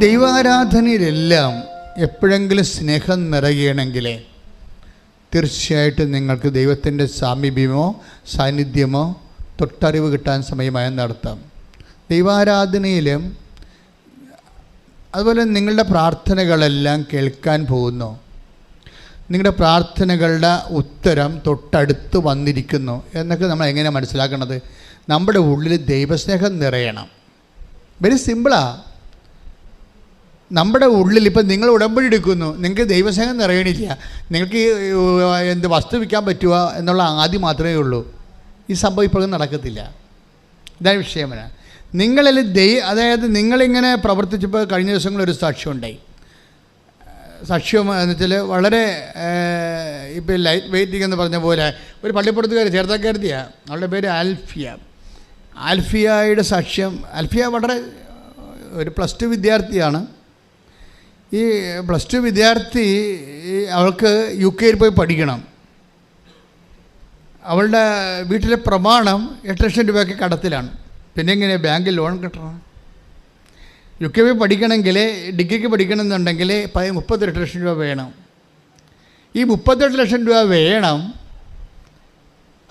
ദൈവാരാധനയിലെല്ലാം എപ്പോഴെങ്കിലും സ്നേഹം നിറയണമെങ്കിൽ തീർച്ചയായിട്ടും നിങ്ങൾക്ക് ദൈവത്തിന്റെ സാമീപ്യമോ സാന്നിധ്യമോ തൊട്ടറിവ് കിട്ടാൻ സമയമായി നടത്താം. ദൈവാരാധനയിലും അതുപോലെ നിങ്ങളുടെ പ്രാർത്ഥനകളെല്ലാം കേൾക്കാൻ പോകുന്നു. നിങ്ങളുടെ പ്രാർത്ഥനകളുടെ ഉത്തരം തൊട്ടടുത്ത് വന്നിരിക്കുന്നു എന്നൊക്കെ നമ്മൾ എങ്ങനെ മനസ്സിലാക്കണത് നമ്മുടെ ഉള്ളിൽ ദൈവസ്നേഹം നിറയണം. വെരി സിമ്പിളാ നമ്മുടെ ഉള്ളിൽ ഇപ്പം നിങ്ങൾ ഉടമ്പടി എടുക്കുന്നു. നിങ്ങൾക്ക് ദൈവസേനം നിറയണില്ല. നിങ്ങൾക്ക് എന്ത് വസ്തു വിൽക്കാൻ പറ്റുക എന്നുള്ള ആദ്യം മാത്രമേ ഉള്ളൂ. ഈ സംഭവം ഇപ്പോഴും നടക്കത്തില്ല. ഇതാണ് വിഷയമന നിങ്ങളിൽ ദൈ അതായത് നിങ്ങളിങ്ങനെ പ്രവർത്തിച്ചപ്പോൾ കഴിഞ്ഞ ദിവസങ്ങളിൽ ഒരു സാക്ഷ്യം എന്ന് വെച്ചാൽ വളരെ ഇപ്പോൾ ലൈറ്റ് വെയിറ്റിംഗ് എന്ന് പറഞ്ഞ പോലെ ഒരു പള്ളിപ്പുറത്തുകാരി ചേർത്തക്കാരത്തിയാണ് അവളുടെ പേര് ആൽഫിയ. ആൽഫിയയുടെ സാക്ഷ്യം ആൽഫിയ വളരെ ഒരു പ്ലസ് ടു വിദ്യാർത്ഥിയാണ്. ഈ പ്ലസ് ടു വിദ്യാർത്ഥി അവൾക്ക് യു കെയിൽ പോയി പഠിക്കണം. അവളുടെ വീട്ടിലെ പ്രമാണം എട്ട് ലക്ഷം രൂപയൊക്കെ കടത്തിലാണ്. പിന്നെ എങ്ങനെ ബാങ്കിൽ ലോൺ കിട്ടണം? യു കെ പോയി പഠിക്കണമെങ്കിൽ ഡിഗ്രിക്ക് പഠിക്കണമെന്നുണ്ടെങ്കിൽ പതി മുപ്പത്തെട്ട് ലക്ഷം രൂപ വേണം. ഈ മുപ്പത്തെട്ട് ലക്ഷം രൂപ വേണം.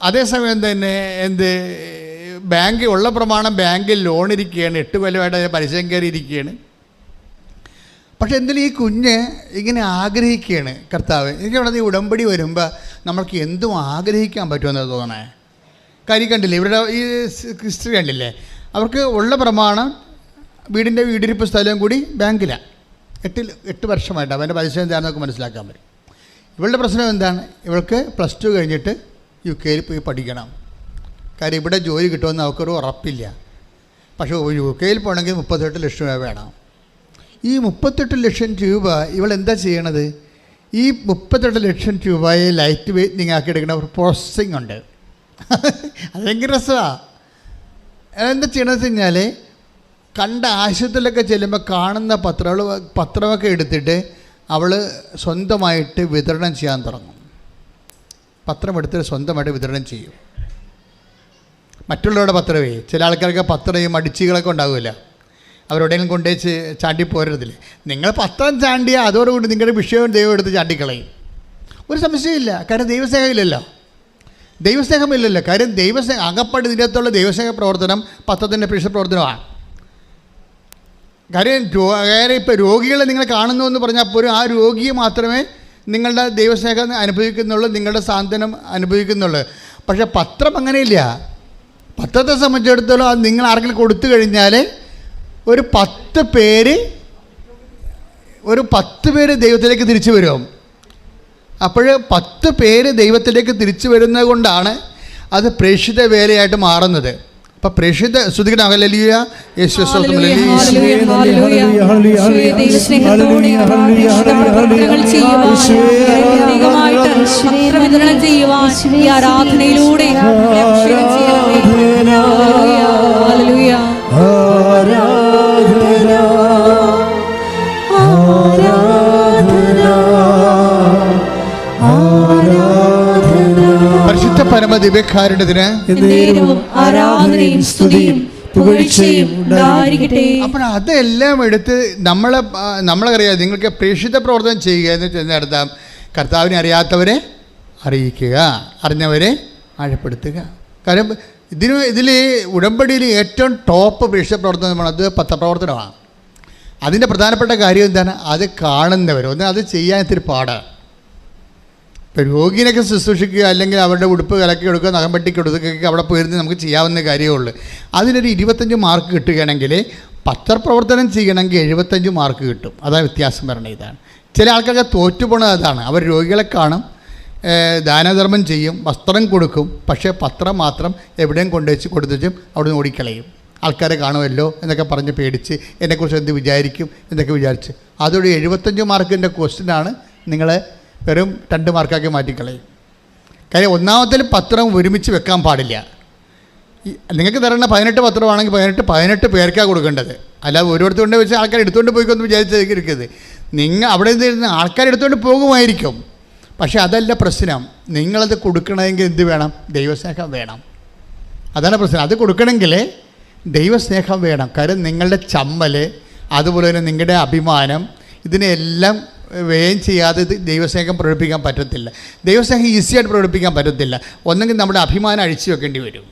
അതേസമയം തന്നെ എന്ത് ബാങ്ക് ഉള്ള പ്രമാണം ബാങ്കിൽ ലോൺ ഇരിക്കുകയാണ് എട്ട് കൊല്ലമായിട്ട് പലിശയും കയറി ഇരിക്കുകയാണ് പക്ഷെ എന്തിലും ഈ കുഞ്ഞ് ഇങ്ങനെ ആഗ്രഹിക്കുകയാണ് കർത്താവ്? എനിക്ക് ഇവിടെ ഈ ഉടമ്പടി വരുമ്പോൾ നമ്മൾക്ക് എന്തും ആഗ്രഹിക്കാൻ പറ്റുമെന്ന് തോന്നണേ? കാര്യം കണ്ടില്ലേ ഇവിടെ ഈ ഹിസ്റ്ററി കണ്ടില്ലേ? അവർക്ക് ഉള്ള പ്രമാണം വീടിന്റെ വീടിരിപ്പ് സ്ഥലവും കൂടി ബാങ്കിലാണ് എട്ട് എട്ട് വർഷമായിട്ട് അവന്റെ പലിശ എന്താണെന്ന് നമുക്ക് മനസ്സിലാക്കാൻ പറ്റും. ഇവളുടെ പ്രശ്നം എന്താണ്? ഇവൾക്ക് പ്ലസ് ടു കഴിഞ്ഞിട്ട് യു കെയിൽ പോയി പഠിക്കണം. കാര്യം ഇവിടെ ജോലി കിട്ടുമെന്ന് അവർക്കൊരു ഉറപ്പില്ല. പക്ഷേ യു കെയിൽ പോകണമെങ്കിൽ മുപ്പത്തെട്ട് ലക്ഷം രൂപ വേണം. ഈ മുപ്പത്തെട്ട് ലക്ഷം രൂപ ഇവൾ എന്താ ചെയ്യണത്? ഈ മുപ്പത്തെട്ട് ലക്ഷം രൂപയെ ലൈറ്റ് വെയ്റ്റിംഗ് ആക്കി എടുക്കുന്ന ഒരു പ്രോസസ്സിങ് ഉണ്ട്. അത് ഭയങ്കര രസമാണ് എന്താ ചെയ്യണമെന്ന് വെച്ച് കഴിഞ്ഞാൽ കണ്ട ആശുപത്രിയിലൊക്കെ ചെല്ലുമ്പോൾ കാണുന്ന പത്രങ്ങൾ പത്രമൊക്കെ എടുത്തിട്ട് അവൾ സ്വന്തമായിട്ട് വിതരണം ചെയ്യാൻ തുടങ്ങും. പത്രം എടുത്തിട്ട് സ്വന്തമായിട്ട് വിതരണം ചെയ്യും. മറ്റുള്ളവരുടെ പത്രമേ ചില ആൾക്കാർക്ക് പത്രം ഈ മടിച്ചികളൊക്കെ ഉണ്ടാവില്ല. അവരെവിടെയെങ്കിലും കൊണ്ടുവച്ച് ചാണ്ടി പോരരുതില്ലേ നിങ്ങൾ പത്രം ചാണ്ടിയാൽ അതോടുകൂടി നിങ്ങളുടെ വിഷയവും ദൈവം എടുത്ത് ചാണ്ടിക്കളയും. ഒരു സംശയമില്ല കാരണം ദൈവസ്നേഹമില്ലല്ലോ. ദൈവസ്നേഹമില്ലല്ലോ. കാര്യം ദൈവസ്നേഹം അകപ്പാട് ഇതിനകത്തുള്ള ദൈവസ്നേഹ പ്രവർത്തനം പത്രത്തിന്റെ പ്രേക്ഷ പ്രവർത്തനമാണ്. കാര്യം കാര്യം ഇപ്പോൾ രോഗികളെ നിങ്ങൾ കാണുന്നു എന്ന് പറഞ്ഞാൽ പോലും ആ രോഗിയെ മാത്രമേ നിങ്ങളുടെ ദൈവസ്നേഹം അനുഭവിക്കുന്നുള്ളൂ നിങ്ങളുടെ സാന്ത്വനം അനുഭവിക്കുന്നുള്ളൂ. പക്ഷേ പത്രം അങ്ങനെയില്ല. പത്രത്തെ സംബന്ധിച്ചിടത്തോളം അത് നിങ്ങൾ ആർക്കെങ്കിലും കൊടുത്തു കഴിഞ്ഞാൽ ഒരു പത്ത് പേര് ഒരു പത്ത് പേര് ദൈവത്തിലേക്ക് തിരിച്ചു വരും. അപ്പോൾ പത്ത് പേര് ദൈവത്തിലേക്ക് തിരിച്ചു വരുന്നത് കൊണ്ടാണ് അത് പ്രേക്ഷിത വേലയായിട്ട് മാറുന്നത്. അപ്പം പ്രേക്ഷിത ശ്രുതിക്കണം ഹല്ലേലൂയ. യേശു സ്തോത്രം. ഹല്ലേലൂയ. പരിശുദ്ധ പരമ ദിവ്യക്കാരുടേതിന് ആരാധനയും സ്തുതിയും അപ്പോൾ അതെല്ലാം എടുത്ത് നമ്മളെ നമ്മളറിയാം നിങ്ങൾക്ക് പ്രേക്ഷിത പ്രവർത്തനം ചെയ്യുക എന്ന് ചെന്നർത്ഥം കർത്താവിനെ അറിയാത്തവരെ അറിയിക്കുക അറിഞ്ഞവരെ ആഴപ്പെടുത്തുക. കാര്യം ഇതിന് ഇതിൽ ഉടമ്പടിയിൽ ഏറ്റവും ടോപ്പ് പ്രേക്ഷിത പ്രവർത്തനമാണ് അത് പത്രപ്രവർത്തനമാണ്. അതിന്റെ പ്രധാനപ്പെട്ട കാര്യം എന്താണ്? അത് കാണുന്നവർ ഒന്ന് അത് ചെയ്യാൻ ഇത്തിരി പാടാണ് ഇപ്പോൾ രോഗിനൊക്കെ ശുശ്രൂഷിക്കുക അല്ലെങ്കിൽ അവരുടെ ഉടുപ്പ് കലക്കി കൊടുക്കുക നഖം കൊടുക്കുക അവിടെ പോയിരുന്ന് നമുക്ക് ചെയ്യാവുന്ന കാര്യമേ ഉള്ളൂ. അതിനൊരു ഇരുപത്തഞ്ച് മാർക്ക് കിട്ടുകയാണെങ്കിൽ പത്രപ്രവർത്തനം ചെയ്യണമെങ്കിൽ എഴുപത്തഞ്ച് മാർക്ക് കിട്ടും. അതാണ് വ്യത്യാസം വരണത് ഇതാണ്. ചില ആൾക്കാരൊക്കെ തോറ്റുപോണത് അതാണ്. അവർ രോഗികളെ കാണും ദാനധർമ്മം ചെയ്യും വസ്ത്രം കൊടുക്കും പക്ഷേ പത്രം മാത്രം എവിടെയും കൊണ്ടുവച്ച് കൊടുത്തിട്ടും അവിടെ നിന്ന് ഓടിക്കളയും. ആൾക്കാരെ കാണുമല്ലോ എന്നൊക്കെ പറഞ്ഞ് പേടിച്ച് എന്നെക്കുറിച്ച് എന്ത് വിചാരിക്കും എന്നൊക്കെ വിചാരിച്ച്. അതൊരു എഴുപത്തഞ്ച് മാർക്കിന്റെ ക്വസ്റ്റ്യനാണ് നിങ്ങളെ വെറും രണ്ട് മാർക്കാക്കി മാറ്റിക്കളയും. കാര്യം ഒന്നാമത്തിൽ പത്രം ഒരുമിച്ച് വെക്കാൻ പാടില്ല. നിങ്ങൾക്ക് തരുന്ന പതിനെട്ട് പത്രമാണെങ്കിൽ പതിനെട്ട് പതിനെട്ട് പേർക്കാണ് കൊടുക്കേണ്ടത്. അല്ലാതെ ഓരോരുത്തർ കൊണ്ട് വെച്ച് ആൾക്കാർ എടുത്തുകൊണ്ട് പോയിക്കൊന്ന് വിചാരിച്ചിരിക്കരുത് നിങ്ങൾ അവിടെ നിന്ന് ആൾക്കാർ എടുത്തുകൊണ്ട് പോകുമായിരിക്കും. പക്ഷേ അതല്ല പ്രശ്നം. നിങ്ങളത് കൊടുക്കണമെങ്കിൽ എന്ത് വേണം? ദൈവസ്നേഹം വേണം. അതാണ് പ്രശ്നം. അത് കൊടുക്കണമെങ്കിൽ ദൈവസ്നേഹം വേണം. കാര്യം നിങ്ങളുടെ ചമ്മൽ അതുപോലെ തന്നെ നിങ്ങളുടെ അഭിമാനം ഇതിനെല്ലാം വ്യയം ചെയ്യാതെ ദൈവസ്നേഹം പ്രകടിപ്പിക്കാൻ പറ്റത്തില്ല. ദൈവസ്നേഹം ഈസിയായിട്ട് പ്രകടിപ്പിക്കാൻ പറ്റത്തില്ല. ഒന്നെങ്കിൽ നമ്മുടെ അഭിമാനം അഴിച്ചു വെക്കേണ്ടി വരും.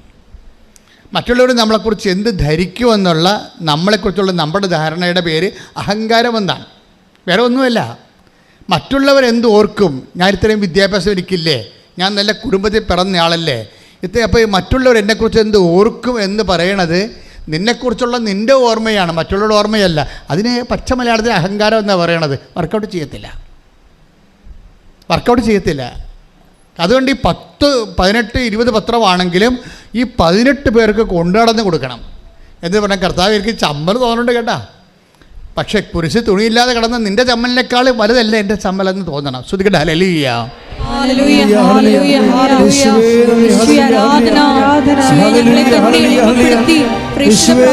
മറ്റുള്ളവർ നമ്മളെക്കുറിച്ച് എന്ത് ധരിക്കുമെന്നുള്ള നമ്മളെക്കുറിച്ചുള്ള നമ്മുടെ ധാരണയുടെ പേര് അഹങ്കാരമെന്നാണ്. വേറെ ഒന്നുമല്ല. മറ്റുള്ളവർ എന്ത് ഓർക്കും? ഞാൻ ഇത്രയും വിദ്യാഭ്യാസം എനിക്കില്ലേ? ഞാൻ നല്ല കുടുംബത്തിൽ പിറന്ന ആളല്ലേ? ഇത്ര അപ്പോൾ മറ്റുള്ളവർ എന്നെക്കുറിച്ച് എന്ത് ഓർക്കും എന്ന് പറയണത് നിന്നെക്കുറിച്ചുള്ള നിന്റെ ഓർമ്മയാണ്. മറ്റുള്ളവരുടെ ഓർമ്മയല്ല. അതിന് പച്ച മലയാളത്തിൽ അഹങ്കാരം എന്നാണ് പറയണത്? വർക്കൗട്ട് ചെയ്യത്തില്ല. വർക്കൗട്ട് ചെയ്യത്തില്ല. അതുകൊണ്ട് ഈ പത്ത് പതിനെട്ട് ഇരുപത് പത്രമാണെങ്കിലും ഈ പതിനെട്ട് പേർക്ക് കൊണ്ടുനടന്ന് കൊടുക്കണം. എന്ന് പറഞ്ഞാൽ കർത്താവ് എനിക്ക് ചമ്മൽ തോന്നുന്നുണ്ട് കേട്ടാ. പക്ഷേ കുരിശ് തുണിയില്ലാതെ കിടന്ന നിന്റെ ചമ്മലിനേക്കാൾ വലുതല്ല എന്റെ ചമ്മലെന്ന് തോന്നണം. ശ്രുതിക്കട്ടെ. ഹല്ലേലൂയ. Hallelujah, hallelujah, hallelujah. യേശുവേ,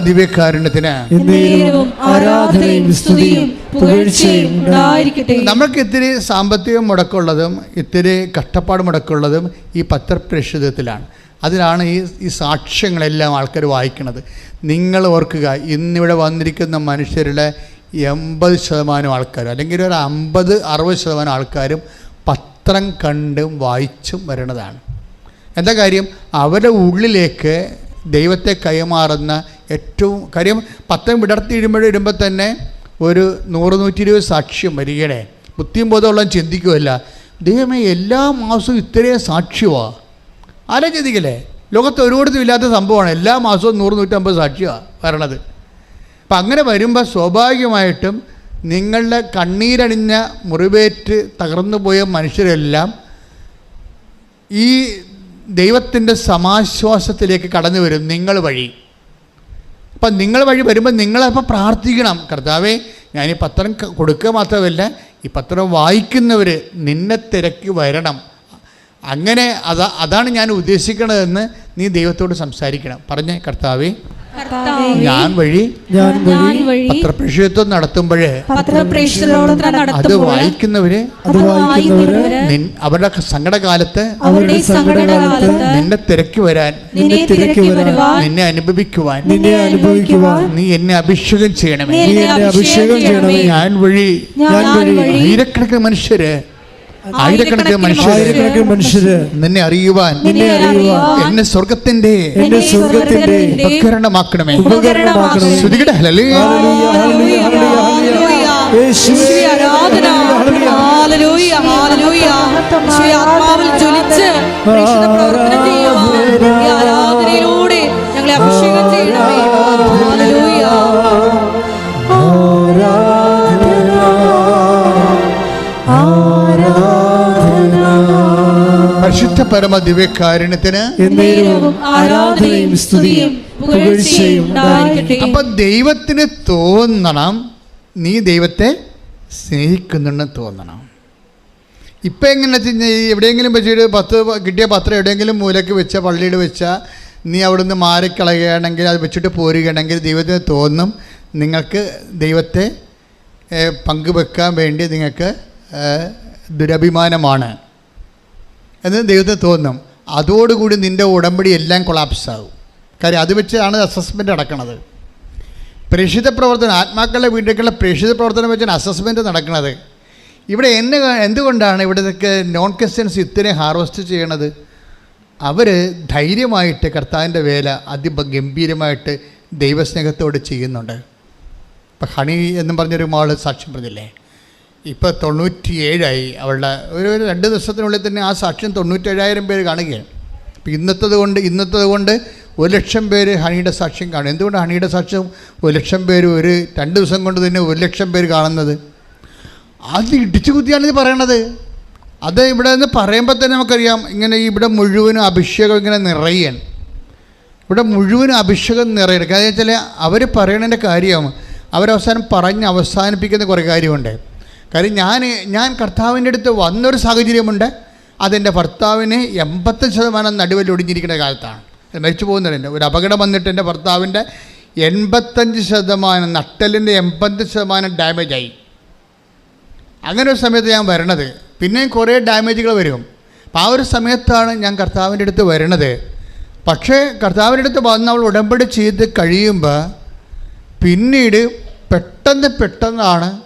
പരമ ദിവ്യകാരുണ്യത്തിന് നമുക്ക് ഇത്തിരി സാമ്പത്തികം മുടക്കുള്ളതും ഇത്തിരി കഷ്ടപ്പാട് മുടക്കുള്ളതും ഈ പത്രപ്രേക്ഷിതത്തിലാണ്. അതിലാണ് ഈ ഈ സാക്ഷ്യങ്ങളെല്ലാം ആൾക്കാർ വായിക്കുന്നത്. നിങ്ങൾ ഓർക്കുക ഇന്നിവിടെ വന്നിരിക്കുന്ന മനുഷ്യരുടെ എൺപത് ശതമാനം ആൾക്കാരും അല്ലെങ്കിൽ ഒരു അമ്പത് അറുപത് ശതമാനം ആൾക്കാരും പത്രം കണ്ടും വായിച്ചും വരണതാണ്. എന്താ കാര്യം? അവരുടെ ഉള്ളിലേക്ക് ദൈവത്തെ കൈമാറുന്ന ഏറ്റവും കാര്യം പത്തം വിടർത്തി ഇടുമ്പോൾ ഇടുമ്പോൾ തന്നെ ഒരു നൂറ് നൂറ്റി ഇരുപത് സാക്ഷ്യം വരികയാണേ ബുദ്ധിയും ബോധമുള്ള ചിന്തിക്കുമല്ല ദൈവമേ എല്ലാ മാസവും ഇത്രയും സാക്ഷ്യമാണ് ആരാ ചിന്തിക്കല്ലേ ലോകത്ത് ഒരിടത്തും ഇല്ലാത്ത സംഭവമാണ്. എല്ലാ മാസവും നൂറ് നൂറ്റമ്പത് സാക്ഷ്യമാണ് വരണത്. അപ്പം അങ്ങനെ വരുമ്പോൾ സ്വാഭാവികമായിട്ടും നിങ്ങളുടെ കണ്ണീരണിഞ്ഞ മുറിവേറ്റ് തകർന്നു പോയ മനുഷ്യരെല്ലാം ഈ ദൈവത്തിന്റെ സമാശ്വാസത്തിലേക്ക് കടന്നു വരും നിങ്ങൾ വഴി. അപ്പം നിങ്ങൾ വഴി വരുമ്പോൾ നിങ്ങളപ്പോൾ പ്രാർത്ഥിക്കണം. കർത്താവേ ഞാൻ ഈ പത്രം കൊടുക്കുക മാത്രമല്ല ഈ പത്രം വായിക്കുന്നവർ നിന്നെ തിരക്കി വരണം. അങ്ങനെ അതാ അതാണ് ഞാൻ ഉദ്ദേശിക്കണതെന്ന് നീ ദൈവത്തോട് സംസാരിക്കണം. പറഞ്ഞേ കർത്താവേ. ഞാൻ വഴി ഞാൻ വഴി പത്രപ്രേക്ഷിതത്വം നടത്തുമ്പോൾ പത്രപ്രേക്ഷകരോട് അത് വായിക്കുന്നവര് അവരുടെ സങ്കടകാലത്ത് നിന്നെ തിരക്കി വരാൻ നിന്നെ നിന്നെ അനുഭവിക്കുവാൻ നിന്നെ അനുഭവിക്കുവാൻ നീ എന്നെ അഭിഷേകം ചെയ്യണമേ. നീ എന്നെ അഭിഷേകം ചെയ്യണമേ. ഞാൻ വഴി ഞാൻ വഴി ആയിരക്കണക്കിന് മനുഷ്യര് ആയിരക്കണക്കിന് മനുഷ്യരെ. ആയിരക്കണക്കിന് മനുഷ്യര്. നിന്നെ അറിയുവാൻ നിന്നെ അറിയുവാൻ. എന്നെ സ്വർഗത്തിന്റെ എന്നെ സ്വർഗത്തിന്റെ ഉപകരണമാക്കണമേ. ഉപകരണമാക്കണമേ. ശ്രുതികട ഹല്ലേലൂയ. Hallelujah, hallelujah. യേശുവേ, ആരാധന. Hallelujah, hallelujah. യേശുവേ, ആത്മാവിൽ ജ്വലിച്ച് പ്രേക്ഷിത പ്രവർത്തനം ചെയ്യുവാൻ ആരാധനയിലൂടെ ഞങ്ങളെ അഭിഷേകം ചെയ്യണമേ. പരിശുദ്ധ പരമ ദിവ്യകാരുണ്യത്തിന് ആരാധനയും സ്തുതിയും അപ്പൊ ദൈവത്തിന് തോന്നണം. നീ ദൈവത്തെ സ്നേഹിക്കുന്നുണ്ടെന്ന് തോന്നണം. ഇപ്പം എങ്ങനെ വെച്ച് കഴിഞ്ഞാൽ ഈ എവിടെയെങ്കിലും വെച്ചിട്ട് പത്ത് കിട്ടിയ പത്രം എവിടെയെങ്കിലും മൂലക്ക് വെച്ച പള്ളിയിൽ വെച്ച നീ അവിടെ നിന്ന് മാറിക്കളയുകയാണെങ്കിൽ അത് വെച്ചിട്ട് പോരുകയാണെങ്കിൽ ദൈവത്തിന് തോന്നും നിങ്ങൾക്ക് ദൈവത്തെ പങ്കുവെക്കാൻ വേണ്ടി നിങ്ങൾക്ക് ദുരഭിമാനമാണ്. എന്ന് ദൈവത്തിന് തോന്നും. അതോടുകൂടി നിന്റെ ഉടമ്പടി എല്ലാം കൊളാപ്സ് ആകും. കാര്യം അത് വെച്ചാണ് അസസ്മെന്റ് നടക്കുന്നത് പ്രേക്ഷിത പ്രവർത്തനം ആത്മാക്കളുടെ വീട്ടിലേക്കുള്ള പ്രേക്ഷിത പ്രവർത്തനം വെച്ചാണ് അസസ്മെന്റ് നടക്കുന്നത് ഇവിടെ എന്നെ എന്തുകൊണ്ടാണ് ഇവിടുത്തെ നോൺ ക്രിസ്ത്യൻസ് ഇത്രയും ഹാർവസ്റ്റ് ചെയ്യണത്? അവർ ധൈര്യമായിട്ട് കർത്താവിന്റെ വേല അതിഗംഭീരമായിട്ട് ദൈവസ്നേഹത്തോട് ചെയ്യുന്നുണ്ട്. ഇപ്പം ഹണി എന്നും പറഞ്ഞൊരു മാൾ സാക്ഷ്യം പറഞ്ഞില്ലേ? ഇപ്പോൾ തൊണ്ണൂറ്റിയേഴായി. അവളുടെ ഒരു ഒരു രണ്ട് ദിവസത്തിനുള്ളിൽ തന്നെ ആ സാക്ഷ്യം തൊണ്ണൂറ്റേഴായിരം പേര് കാണുകയാണ്. അപ്പോൾ ഇന്നത്തത് കൊണ്ട് ഇന്നത്തത് കൊണ്ട് ഒരു ലക്ഷം പേര് ഹണിയുടെ സാക്ഷ്യം കാണും. എന്തുകൊണ്ട് ഹണിയുടെ സാക്ഷ്യം ഒരു ലക്ഷം പേര് ഒരു രണ്ട് ദിവസം കൊണ്ട് തന്നെ ഒരു ലക്ഷം പേര് കാണുന്നത്? അത് ഇടിച്ചു കുത്തിയാണ് ഇത് പറയണത്. അത് ഇവിടെ നിന്ന് പറയുമ്പോൾ തന്നെ നമുക്കറിയാം ഇങ്ങനെ ഇവിടെ മുഴുവനും അഭിഷേകം ഇങ്ങനെ നിറയാണ് ഇവിടെ മുഴുവനും അഭിഷേകം നിറയണം കാരണം വെച്ചാൽ അവർ പറയണതിന്റെ കാര്യമാണ് അവരവസാനം പറഞ്ഞ് അവസാനിപ്പിക്കുന്ന കുറേ കാര്യമുണ്ട്. കാര്യം ഞാൻ ഞാൻ കർത്താവിന്റെ അടുത്ത് വന്നൊരു സാഹചര്യമുണ്ട്. അതെന്റെ ഭർത്താവിന് എൺപത്തഞ്ച് ശതമാനം നടുവിൽ ഒടിഞ്ഞിരിക്കുന്ന കാലത്താണ്. മരിച്ചു പോകുന്നതിന്റെ ഒരു അപകടം വന്നിട്ട് എന്റെ ഭർത്താവിന്റെ എൺപത്തഞ്ച് ശതമാനം നട്ടലിന്റെ എൺപത്തഞ്ച് ശതമാനം ഡാമേജ് ആയി അങ്ങനെ ഒരു സമയത്ത് ഞാൻ വരണത്. പിന്നെയും കുറേ ഡാമേജുകൾ വരും. അപ്പോൾ ആ ഒരു സമയത്താണ് ഞാൻ കർത്താവിന്റെ അടുത്ത് വരണത്. പക്ഷേ കർത്താവിന്റെ അടുത്ത് വന്ന് അവൾ ഉടമ്പടി ചെയ്ത് കഴിയുമ്പോൾ പിന്നീട് പെട്ടെന്ന് പെട്ടെന്നാണ്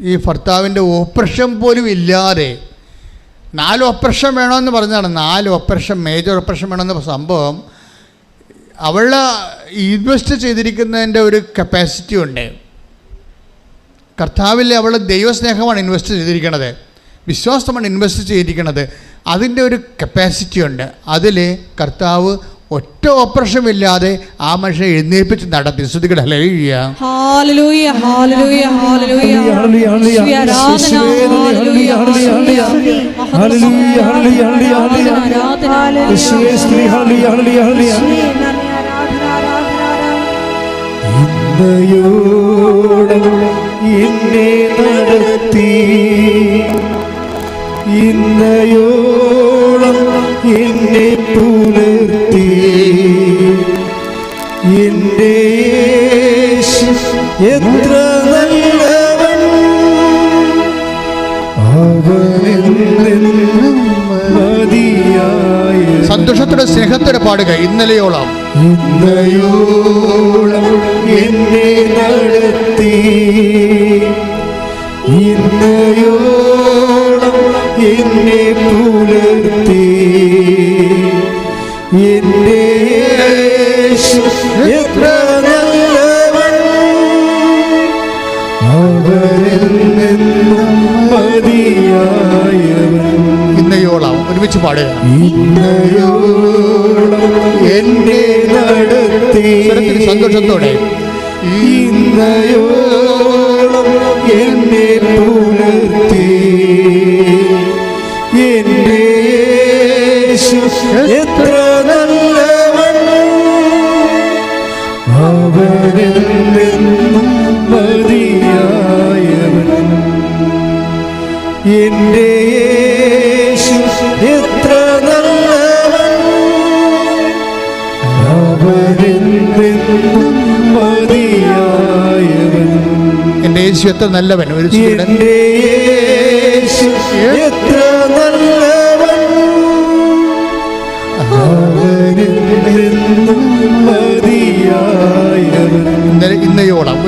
ഈ ഭർത്താവിന്റെ ഓപ്പറേഷൻ പോലും ഇല്ലാതെ നാല് ഓപ്പറേഷൻ വേണമെന്ന് പറഞ്ഞതാണ്. നാല് ഓപ്പറേഷൻ മേജർ ഓപ്പറേഷൻ വേണമെന്ന സംഭവം അവളെ ഇൻവെസ്റ്റ് ചെയ്തിരിക്കുന്നതിന്റെ ഒരു കപ്പാസിറ്റി ഉണ്ട്. കർത്താവിൽ അവൾ ദൈവസ്നേഹമാണ് ഇൻവെസ്റ്റ് ചെയ്തിരിക്കുന്നത് വിശ്വാസമാണ് ഇൻവെസ്റ്റ് ചെയ്തിരിക്കുന്നത് അതിന്റെ ഒരു കപ്പാസിറ്റി ഉണ്ട്. അതിൽ കർത്താവ് ഒറ്റ ഓപ്പറേഷൻ ഇല്ലാതെ ആ മനുഷ്യനെ എഴുന്നേൽപ്പിച്ച് നടത്തി. ശ്രുതികട എന്നെ നടത്തി. ഇന്നയോളം എന്നെ പുലർത്തി. യേശു എത്ര നല്ലവൻ. സന്തോഷത്തോടെ സ്നേഹത്തോടെ പാടുക ഇന്നലെയോളം. ഇന്നയോളം എന്നെ നടത്തി. ഇന്നയോളം എന്നെ പുലർത്തി എന്റെ എത്ര നല്ലവൻ. അവരിൽ നിന്നും മതിയായവൻ. ഇന്നയോളം ഒരുമിച്ച് പാടുക. ഇന്നയോളം എന്നെ നടത്തി. സന്തോഷത്തോടെ. ഇന്നയോളം എന്നെ പുലർത്തി യേശു എത്ര നല്ലവൻ അവരിൽ നിന്നും മതിയായവൻ. എന്റെ യേശു എത്ര നല്ലവൻ? അവരിൽ നിന്നും മതിയായവൻ. എന്റെ യേശു എത്ര നല്ലവൻ? ഒരു എത്ര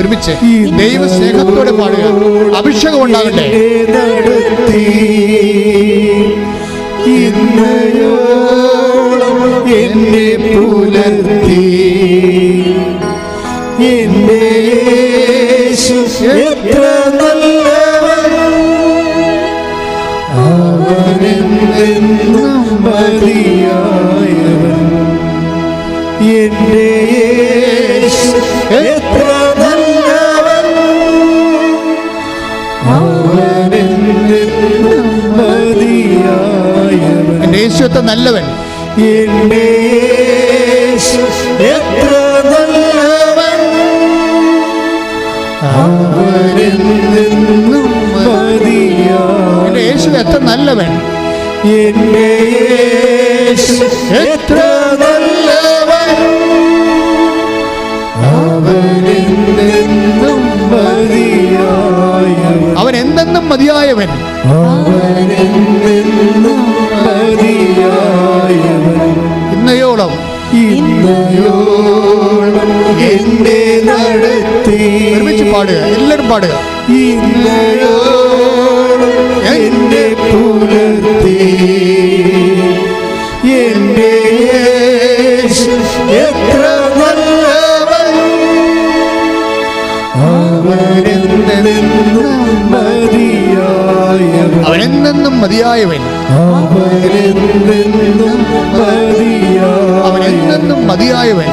ഒരുമിച്ച് ദൈവ സ്നേഹത്തോടെ പാടുക. അഭിഷേകം ഉണ്ടാകട്ടെ. എന്നെ പുലർത്തി. എന്നെ നല്ലവൻ. നിന്നും യേശു എത്ര നല്ലവൻ. എത്ര പാടുക എല്ലാവരും പാടുക. പുലർത്തി. എന്റെ യേശു എത്ര നല്ലവൻ. മതിയായവൻ. അവൻ എന്തെന്നും മതിയായവൻ.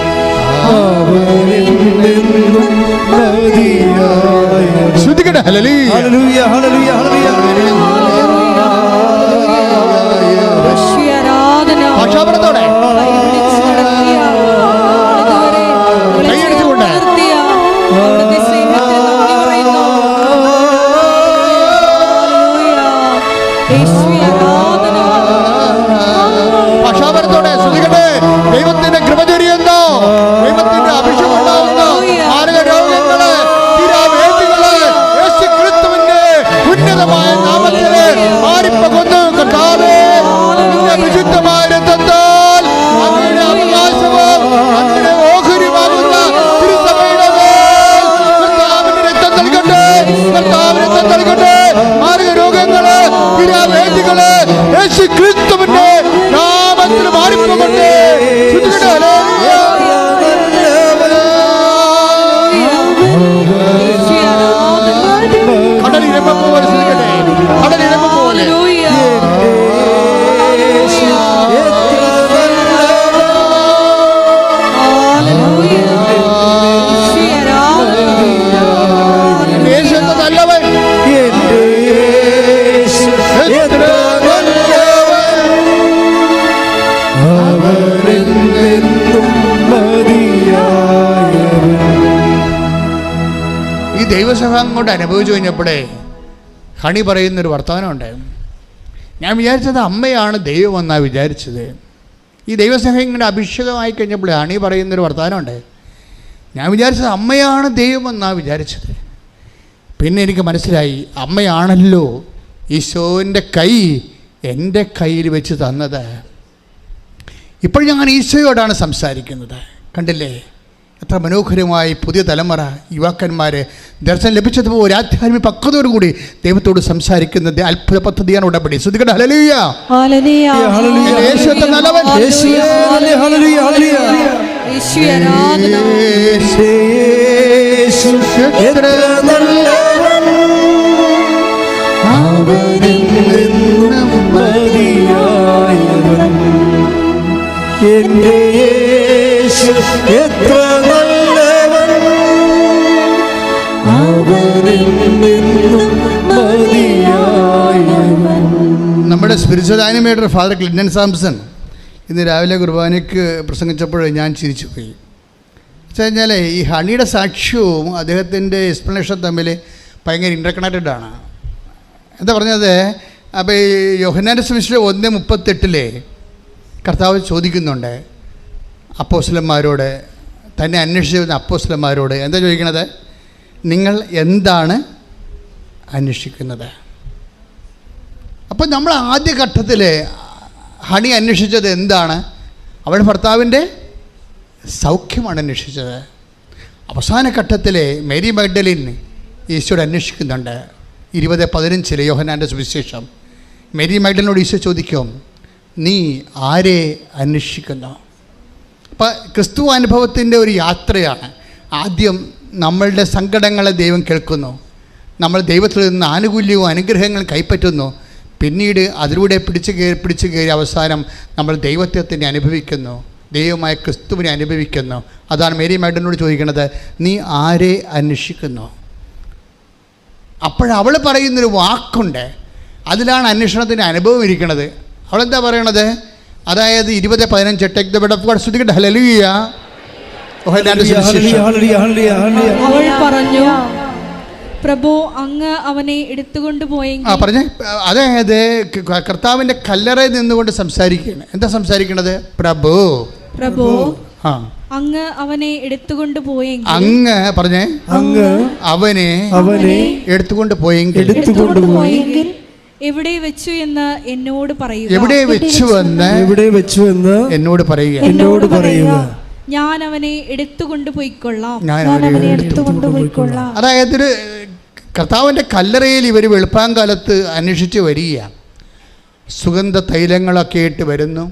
അവൻ ശ്രുതികട ഹലലി ഹല്ലേലൂയ cantobres. ദൈവസഭം കൊണ്ട് അനുഭവിച്ചു കഴിഞ്ഞപ്പോഴേ ഹണി പറയുന്നൊരു വർത്തമാനമുണ്ട് ഞാൻ വിചാരിച്ചത് അമ്മയാണ് ദൈവം എന്നാണ് വിചാരിച്ചത്. ഈ ദൈവസ്നേഹം ഇങ്ങനെ അഭിഷേകമായി കഴിഞ്ഞപ്പോൾ ഹണി പറയുന്നൊരു വർത്തമാനമുണ്ട് ഞാൻ വിചാരിച്ചത് അമ്മയാണ് ദൈവം എന്നാണ് വിചാരിച്ചത്. പിന്നെ എനിക്ക് മനസ്സിലായി അമ്മയാണല്ലോ ഈശോന്റെ കൈ എന്റെ കയ്യിൽ വെച്ച് തന്നത്. ഇപ്പോൾ ഞാൻ ഈശോയോടാണ് സംസാരിക്കുന്നത്. കണ്ടില്ലേ? എത്ര മനോഹരമായി പുതിയ തലമുറ യുവാക്കന്മാർ ദർശനം ലഭിച്ചതുപോലെ ആധ്യാത്മിക പക്വതയോടുകൂടി ദൈവത്തോട് സംസാരിക്കുന്നത് അത്ഭുത പദ്ധതിയാണ് ഉടമ്പടി. എത്ര നമ്മുടെ spiritual animator father Clinton Samson ഇന്ന് രാവിലെ കുർബാനയ്ക്ക് പ്രസംഗിച്ചപ്പോൾ ഞാൻ ചിരിച്ചു പോയി. വെച്ച് കഴിഞ്ഞാൽ ഈ ഹണിയുടെ സാക്ഷ്യവും അദ്ദേഹത്തിന്റെ എക്സ്പ്ലനേഷൻ തമ്മിൽ ഭയങ്കര ഇന്റർകണക്റ്റഡ് ആണ്. എന്താ പറഞ്ഞത്? അപ്പോൾ ഈ യോഹനാന്റെ സുവിശേഷം ഒന്ന് മുപ്പത്തെട്ടിലെ കർത്താവ് ചോദിക്കുന്നുണ്ട് അപ്പോസ്ലന്മാരോട് തന്നെ അന്വേഷിച്ച് വരുന്ന അപ്പോസ്ലന്മാരോട് എന്താ ചോദിക്കണത്? നിങ്ങൾ എന്താണ് അന്വേഷിക്കുന്നത്? അപ്പം നമ്മൾ ആദ്യ ഘട്ടത്തിൽ ഹണി അന്വേഷിച്ചത് എന്താണ്? അവളുടെ ഭർത്താവിന്റെ സൗഖ്യമാണ് അന്വേഷിച്ചത്. അവസാന ഘട്ടത്തിൽ മേരി മഗ്ഡലിൻ ഈശോയോട് അന്വേഷിക്കുന്നുണ്ട്. ഇരുപത് പതിനഞ്ചിലെ യോഹനാന്റെ സുവിശേഷം. മേരി മഗ്ഡലിനോട് ഈശോ ചോദിക്കും നീ ആരെ അന്വേഷിക്കുന്നു? അപ്പം ക്രിസ്തു അനുഭവത്തിന്റെ ഒരു യാത്രയാണ്. ആദ്യം നമ്മളുടെ സങ്കടങ്ങളെ ദൈവം കേൾക്കുന്നു. നമ്മൾ ദൈവത്തിൽ നിന്ന് ആനുകൂല്യവും അനുഗ്രഹങ്ങളും കൈപ്പറ്റുന്നു. പിന്നീട് അതിലൂടെ പിടിച്ചു കയറി പിടിച്ചു കയറി അവസാനം നമ്മൾ ദൈവത്തെ തന്നെ അനുഭവിക്കുന്നു. ദൈവമായ ക്രിസ്തുവിനെ അനുഭവിക്കുന്നു. അതാണ് മേരി മാഡനോട് ചോദിക്കുന്നത് നീ ആരെ അന്വേഷിക്കുന്നു? അപ്പോഴവൾ പറയുന്നൊരു വാക്കുണ്ട്. അതിലാണ് അന്വേഷണത്തിന്റെ അനുഭവം ഇരിക്കുന്നത്. അവളെന്താ പറയണത്? അതായത് ഇരുപത് പതിനഞ്ച് take the bed of God അവൾ പറഞ്ഞു പ്രഭു അങ്ങ് അവനെ എടുത്തുകൊണ്ട് ആ പോയെങ്കിൽ പറഞ്ഞേ അതായത് കർത്താവിന്റെ കല്ലറ കല്ലറയിൽ നിന്നുകൊണ്ട് സംസാരിക്കുകയാണ്. എന്താ സംസാരിക്കണത്? പ്രഭു. പ്രഭു ആ. അങ്ങ് അവനെ എടുത്തുകൊണ്ട് പോയെങ്കിൽ അങ്ങ് പറഞ്ഞേ അങ്ങ് അവനെ അവനെ എടുത്തുകൊണ്ട് പോയെങ്കിൽ എടുത്തു- എടുത്തുകൊണ്ട് പോയി. പോയെങ്കിൽ എവിടെ വെച്ചു എന്ന് എന്നോട് പറയുക? എവിടെ വെച്ചു എന്ന് എവിടെ വെച്ചു എന്ന് എന്നോട് പറയുക. എന്നോട് പറയുക. ഞാൻ അവനെ എടുത്തുകൊണ്ട് പോയിക്കൊള്ളാം. അതായത് കർത്താവിന്റെ കർത്താവിന്റെ കല്ലറയിൽ ഇവർ വെളുപ്പാങ്കാലത്ത് അന്വേഷിച്ച് വരിക. സുഗന്ധ തൈലങ്ങളൊക്കെ ഇട്ട് വരുന്നു.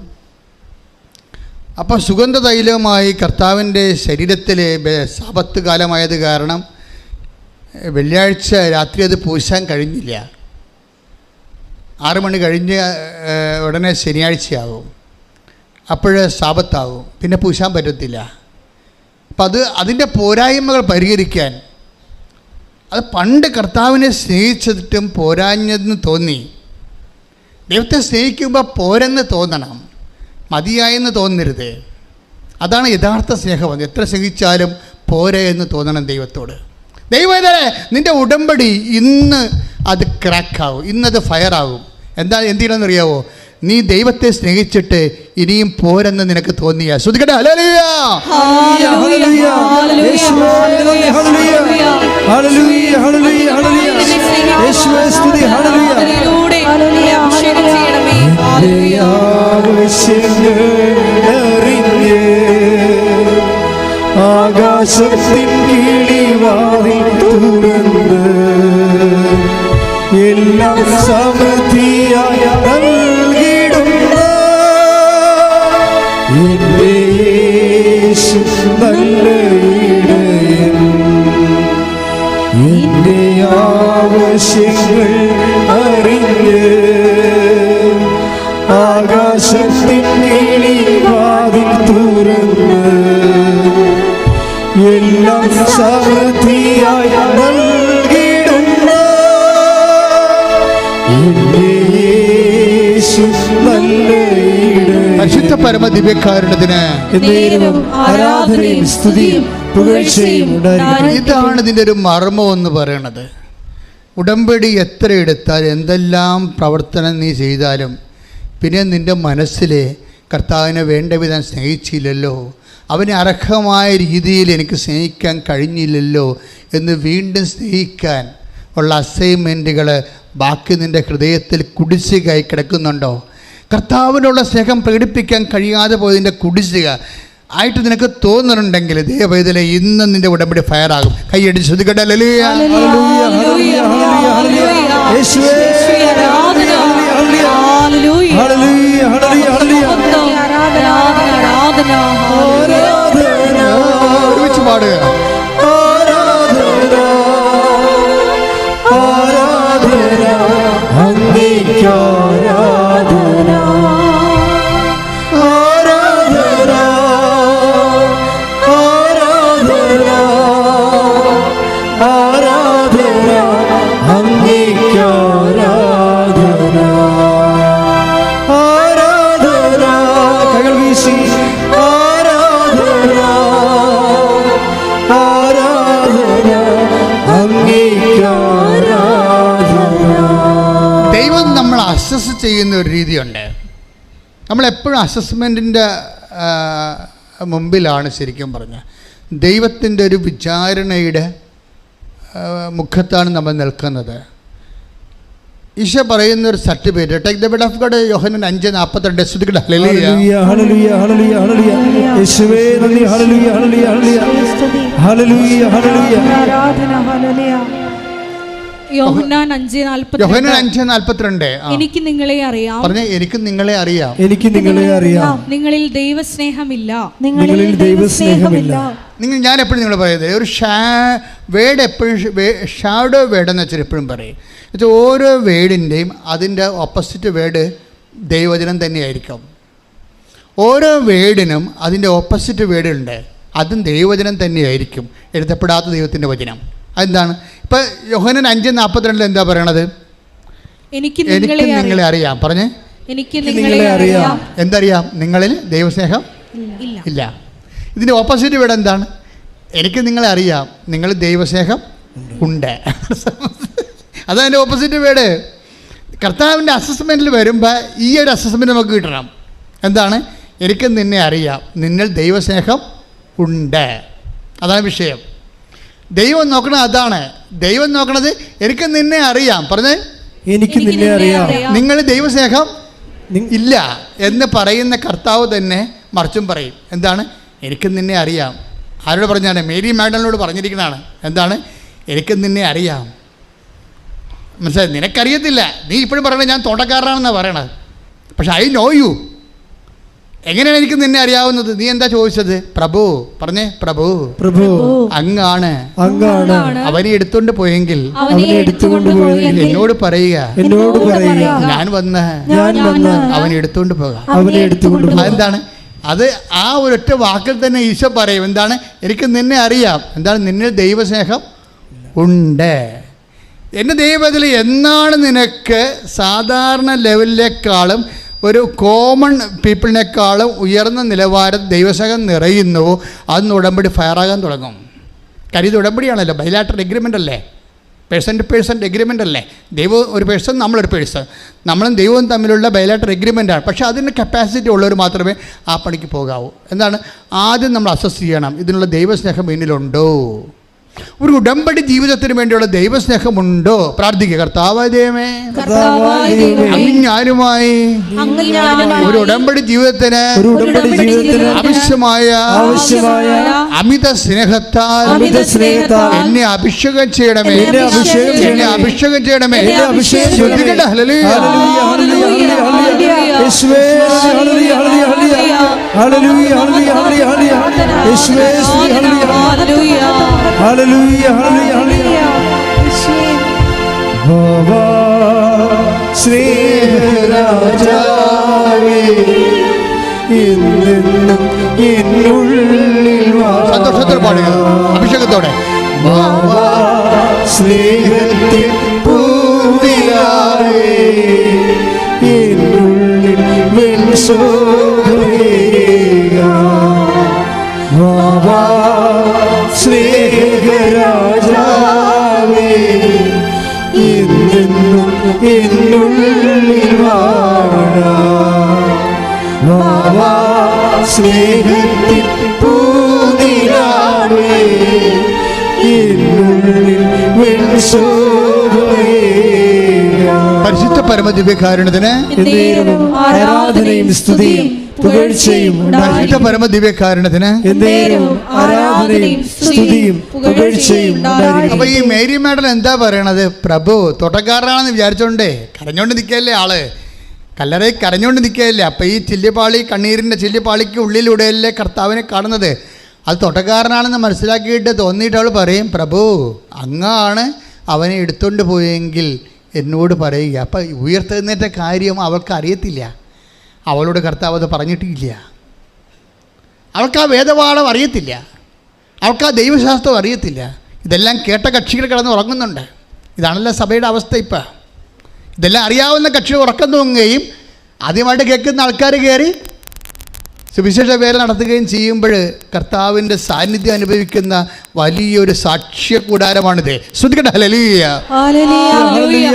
അപ്പം സുഗന്ധ തൈലവുമായി കർത്താവിന്റെ ശരീരത്തിലെ സാപത്ത് കാലമായത് കാരണം വെള്ളിയാഴ്ച രാത്രി അത് പൂശാൻ കഴിഞ്ഞില്ല. ആറ് മണി കഴിഞ്ഞ് ഉടനെ ശനിയാഴ്ചയാവും. അപ്പോൾ ശാപത്താവും. പിന്നെ പൂശാൻ പറ്റത്തില്ല. അപ്പം അത് അതിന്റെ പോരായ്മകൾ പരിഹരിക്കാൻ അത് പണ്ട് കർത്താവിനെ സ്നേഹിച്ചിട്ടും പോരാഞ്ഞെന്ന് തോന്നി. ദൈവത്തെ സ്നേഹിക്കുമ്പോൾ പോരെന്ന് തോന്നണം. മതിയായെന്ന് തോന്നരുത്. അതാണ് യഥാർത്ഥ സ്നേഹം. എത്ര സ്നേഹിച്ചാലും പോരെ എന്ന് തോന്നണം ദൈവത്തോട്. ദൈവമേ നിന്റെ ഉടമ്പടി ഇന്ന് അത് ക്രാക്കാവും ഇന്നത് ഫയറാവും എന്താ എന്തിനാണെന്നറിയാവോ? നീ ദൈവത്തെ സ്നേഹിച്ചിട്ട് ഇനിയും പോരെന്ന് നിനക്ക് തോന്നിയ ഹല്ലേലൂയ, ഹല്ലേലൂയ, യേശുവേ, ഹല്ലേലൂയ, ആവശ്യങ്ങൾ അറിഞ്ഞ് ആകാശത്തിൽ കിളിവാതിൽ തുറന്ന് എല്ലാം സമൃദ്ധിയായി ഇടയൻ പരിശുദ്ധ പരമ ദിവ്യക്കാരുടത്തിന് ആരാധനയും സ്തുതിയും പുകഴ്ചയും. ഇതാണ് ഇതിന്റെ ഒരു മർമ്മം എന്ന് പറയണത് ഉടമ്പടി എത്ര എടുത്താൽ എന്തെല്ലാം പ്രവർത്തനം നീ ചെയ്താലും പിന്നെ നിന്റെ മനസ്സിൽ കർത്താവിനെ വേണ്ട വിധം സ്നേഹിച്ചില്ലല്ലോ. അവനെ അർഹമായ രീതിയിൽ എനിക്ക് സ്നേഹിക്കാൻ കഴിഞ്ഞില്ലല്ലോ എന്ന് വീണ്ടും സ്നേഹിക്കാൻ ഉള്ള അസൈൻമെന്റുകൾ ബാക്കി നിന്റെ ഹൃദയത്തിൽ കുടിശ്ശികയായി കിടക്കുന്നുണ്ടോ? കർത്താവിനുള്ള സ്നേഹം പ്രകടിപ്പിക്കാൻ കഴിയാതെ പോയതിന്റെ കുടിശ്ശിക ആയിട്ട് നിനക്ക് തോന്നുന്നുണ്ടെങ്കിൽ ദൈവവേദന ഇന്ന് നിന്റെ ഉടമ്പടി ഫയറാകും. കൈയടിച്ച് ശ്രദ്ധിക്കട്ടെ. ലലിയ ഹല്ലേലൂയ, ഹല്ലേലൂയ, ഹല്ലേലൂയ, ചെയ്യുന്ന ഒരു രീതിയുണ്ട്. നമ്മളെപ്പോഴും അസസ്മെന്റിന്റെ മുമ്പിലാണ് ശരിക്കും പറഞ്ഞ. ദൈവത്തിന്റെ ഒരു വിചാരണയുടെ മുഖത്താണ് നമ്മൾ നിൽക്കുന്നത്. ഈശോ പറയുന്ന ഒരു certificate take the bed of God Yohannan അഞ്ച് നാൽപ്പത്തിരണ്ട് ശ്രുതിക്കട്ടെ ഹല്ലേലൂയ. യോഹന്നാൻ അഞ്ച് യോഹനൻ അഞ്ച് നാൽപ്പത്തിരണ്ട്. എനിക്ക് നിങ്ങളെ അറിയാം. പറഞ്ഞ എനിക്ക് നിങ്ങളെ അറിയാം. എനിക്ക് നിങ്ങളെ അറിയാം. നിങ്ങളിൽ ദൈവസ്നേഹമില്ല. നിങ്ങളിൽ ദൈവസ്നേഹമില്ല. നിങ്ങൾ ഞാൻ എപ്പോഴും നിങ്ങൾ പറയുന്നത് ഒരു ഷാ വേഡ് എപ്പോഴും ഷാഡോ വേഡ് എന്ന് വെച്ചാൽ എപ്പോഴും പറയും. വെച്ചാൽ ഓരോ വേഡിന്റെയും അതിന്റെ ഓപ്പോസിറ്റ് വേഡ് ദൈവചനം തന്നെയായിരിക്കും. ഓരോ വേഡിനും അതിന്റെ ഓപ്പോസിറ്റ് വേഡുണ്ട് അതും ദൈവവചനം തന്നെയായിരിക്കും. എഴുതപ്പെടാത്ത ദൈവത്തിന്റെ വചനം. അതെന്താണ്? ഇപ്പം യോഹനൻ അഞ്ച് നാൽപ്പത്തിരണ്ടിൽ എന്താ പറയണത്? എനിക്ക് എനിക്ക് നിങ്ങളെ അറിയാം. പറഞ്ഞേ. എനിക്ക് നിങ്ങളെ അറിയാം. അറിയാം. എന്തറിയാം? നിങ്ങളിൽ ദൈവസ്നേഹം ഇല്ല. ഇല്ല. ഇതിന്റെ ഓപ്പോസിറ്റ് ഇവിടെ എന്താണ്? എനിക്ക് നിങ്ങളെ അറിയാം. നിങ്ങൾ ദൈവസ്നേഹം ഉണ്ട്. അതതിന്റെ ഓപ്പോസിറ്റ് വേർഡ് കർത്താവിന്റെ അസസ്മെന്റിൽ വരുമ്പോൾ ഈ ഒരു അസസ്മെന്റ് നമുക്ക് കിട്ടണം. എന്താണ്? എനിക്ക് നിന്നെ അറിയാം. നിന്നിൽ ദൈവസ്നേഹം ഉണ്ട്. അതാണ് വിഷയം. ദൈവം നോക്കണത് അതാണ്. ദൈവം നോക്കണത് എനിക്ക് നിന്നെ അറിയാം. പറഞ്ഞേ? എനിക്ക് നിന്നെ അറിയാം. നിങ്ങൾ ദൈവസ്നേഹം ഇല്ല എന്ന് പറയുന്ന കർത്താവ് തന്നെ മറിച്ചും പറയും. എന്താണ്? എനിക്ക് നിന്നെ അറിയാം. ആരോട് പറഞ്ഞാണ്? മേരി മാഡലിനോട് പറഞ്ഞിരിക്കുന്നതാണ്. എന്താണ്? എനിക്ക് നിന്നെ അറിയാം. മനസ്സിലായി? നിനക്കറിയത്തില്ല. നീ ഇപ്പോഴും പറയണത് ഞാൻ തോട്ടക്കാരനാണെന്നാണ് പറയണത്. പക്ഷെ ഐ നോ യു. എങ്ങനെയാണ് എനിക്ക് നിന്നെ അറിയാവുന്നത്? നീ എന്താ ചോദിച്ചത്? പ്രഭു പറഞ്ഞേ പ്രഭു. പ്രഭു. അങ്ങാണ്. അങ്ങാണ്. അവനെ എടുത്തോണ്ട് പോയെങ്കിൽ അവനെ എടുത്തുകൊണ്ട് പോയെങ്കിൽ എന്നോട് പറയുക. എന്നോട് പറയുക. ഞാൻ വന്ന് ഞാൻ വന്ന് അവൻ എടുത്തുകൊണ്ട് പോകാം. അവനെ എടുത്തുകൊണ്ട് അതെന്താണ്? അത് ആ ഒരൊറ്റ വാക്കിൽ തന്നെ ഈശോ പറയും. എന്താണ്? എനിക്ക് നിന്നെ അറിയാം. എന്താണ്? നിന്നിൽ ദൈവസ്നേഹം ഉണ്ട്. എന്റെ ദൈവത്തിൽ എന്നാണ് നിനക്ക് സാധാരണ ലെവലിനേക്കാളും ഒരു കോമൺ പീപ്പിളിനേക്കാളും ഉയർന്ന നിലവാരം ദൈവസഹം നിറയുന്നു. അന്ന് ഉടമ്പടി ഫയറാകാൻ തുടങ്ങും. കാര്യം ഇത് ഉടമ്പടിയാണല്ലോ. ബൈലാറ്റർ എഗ്രിമെന്റ് അല്ലേ? പേഴ്സൺ ടു പേഴ്സൺ എഗ്രിമെന്റ് അല്ലേ? ദൈവം ഒരു പേഴ്സൺ നമ്മളൊരു പേഴ്സൺ നമ്മളും ദൈവവും തമ്മിലുള്ള ബൈലാറ്റർ എഗ്രിമെന്റാണ് പക്ഷേ അതിന് കപ്പാസിറ്റി ഉള്ളവർ മാത്രമേ ആ പണിക്ക് പോകാവൂ. എന്താണ്? ആദ്യം നമ്മൾ അസസ് ചെയ്യണം. ഇതിനുള്ള ദൈവസ്നേഹം എന്നിലുണ്ടോ? ഒരു ഉടമ്പടി ജീവിതത്തിന് വേണ്ടിയുള്ള ദൈവസ്നേഹമുണ്ടോ? പ്രാർത്ഥിക്കുക. കർത്താവായ ദൈവമേ. കർത്താവായ ദൈവമേ, അങ്ങ് ഞാനുമായി അങ്ങ് ഞാനുമായി ഒരു ഉടമ്പടി ജീവിതത്തിന് ആവശ്യമായ ആവശ്യമായ അമിത സ്നേഹത്താൽ അമിത സ്നേഹത്താൽ എന്നെ അഭിഷേകം ചെയ്യണമേ. എന്നെ അഭിഷേകം എന്നെ ചെയ്യണമേ. ശ്രദ്ധിക്കട്ടെ. ഹല്ലേലൂയ. Hallelujah, hallelujah. ബാബാ, സ്നേഹരാജാവേ, എന്നെന്നും എന്നുള്ളിൽ സന്തോഷത്തോടെ പാടുക അഭിഷേകത്തോടെ ബാബാ, സ്നേഹത്തിൻ പൂവിലാവേ, എന്നുള്ളിൽ വെൺശോഭയേക. ബാബാ, രാജാവേ സ്നേഹത്തിൽ പൂതിരാവേ എന്നുള്ളിൽ പരമദിവ്യകാരുണ്യത്തിന് ആരാധനയും സ്തുതിയും പുകഴ്ചയും പരിശുദ്ധ പരമദിവ്യകാരുണ്യത്തിന് എന്നേരവും ആരാധനയും സ്തുതിയും പുകഴ്ചയും ഉണ്ടായിരിക്കട്ടെ. അപ്പൊ ഈ മേരി എന്താ പറയണത്? പ്രഭു തോട്ടക്കാരനാണെന്ന് വിചാരിച്ചോണ്ടേ കരഞ്ഞോണ്ട് നിൽക്കല്ലേ ആൾ? കല്ലറയിൽ കരഞ്ഞോണ്ട് നിൽക്കുകയല്ലേ അപ്പം ഈ ചില്ലിപ്പാളി കണ്ണീരിന്റെ ചില്ലിപ്പാളിക്ക് ഉള്ളിലൂടെയല്ലേ കർത്താവിനെ കാണുന്നത്. അത് തൊട്ടക്കാരനാണെന്ന് മനസ്സിലാക്കിയിട്ട് തോന്നിയിട്ട് അവൾ പറയും പ്രഭു അങ്ങാണ് അവനെ എടുത്തുകൊണ്ട് പോയെങ്കിൽ എന്നോട് പറയുക. അപ്പം ഉയർത്തെഴുന്നേറ്റ കാര്യം അവൾക്ക് അറിയത്തില്ല അവളോട് കർത്താവ് അത് പറഞ്ഞിട്ടില്ല. അവൾക്ക് ആ വേദവാളം അറിയത്തില്ല. അവൾക്ക് ആ ദൈവശാസ്ത്രം അറിയത്തില്ല. ഇതെല്ലാം കേട്ട കക്ഷികൾ കിടന്ന് ഉറങ്ങുന്നുണ്ട്. ഇതാണല്ലോ സഭയുടെ അവസ്ഥ ഇപ്പം. ഇതെല്ലാം അറിയാവുന്ന കക്ഷികൾ ഉറക്കം തൂങ്ങുകയും ആദ്യമായിട്ട് കേൾക്കുന്ന ആൾക്കാർ കയറി സുവിശേഷ വേല നടത്തുകയും ചെയ്യുമ്പോൾ കർത്താവിന്റെ സാന്നിധ്യം അനുഭവിക്കുന്ന വലിയൊരു സാക്ഷ്യ കൂടാരമാണിത്. ശ്രദ്ധിക്കട്ടെ ഹല്ലേലൂയ. Hallelujah, hallelujah,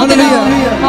hallelujah.